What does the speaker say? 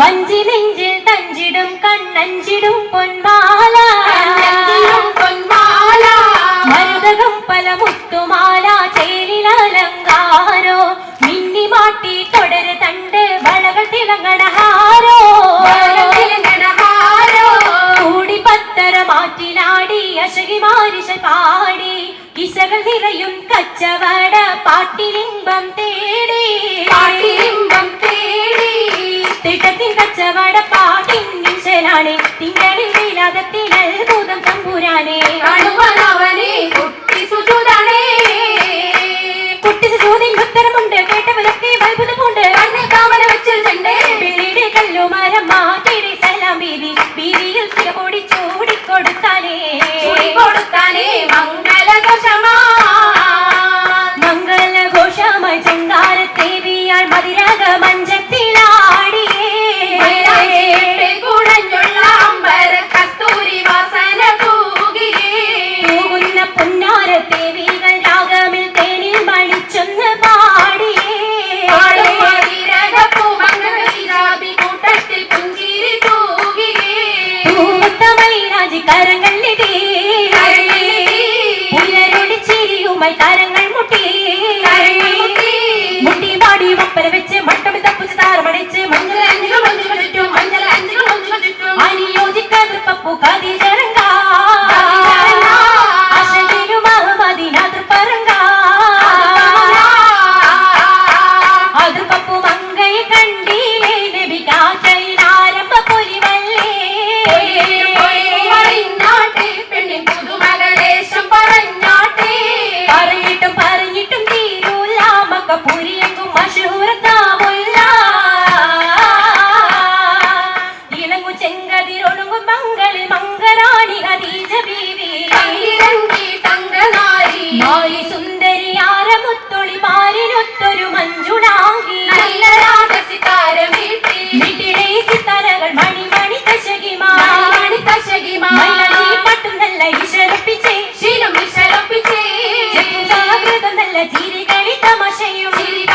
വഞ്ചി നെഞ്ചിൽ തഞ്ചിടും കണ്ണഞ്ചിടും പൊന്മാല പൊന്മാല മരുതകം പല മുത്തുമാല ചേലിലലങ്കാരോ മിന്നി മാട്ടി തുടര് തണ്ട് വളകൾ തിളങ്ങണഹാരോ കൂടി പത്തര മാറ്റിലാടി അശകി മാരിശ പാടി. ഇസകൾ നിറയും കച്ചവട പാട്ടിലിംബം തേടി. കച്ചവടപ്പാട്ടിങ്ങിശനാണ് തിങ്കളിൽ വിലാതത്തിൽ അത്ഭുതം തമ്പുരാനെ. അവനെ കുട്ടി സുജൂതാണേ. കുട്ടി സുജൂതിൻ ഉത്തരമുണ്ട് കേട്ടവനൊക്കെ അത്ഭുതമുണ്ട് കണ്ണിൽ കാമന വെച്ചിട്ടുണ്ട് പിന്നീട് കല്ലുമാരം മാറ്റിടി സലാം ബീവി ബീവിയിൽ ഓടി ചൂടിക്കൊടുത്താനേ കൊടുത്താനേ മങ്ങ கரங்கள் உயரொடி சிறியுமை Toma mais cheio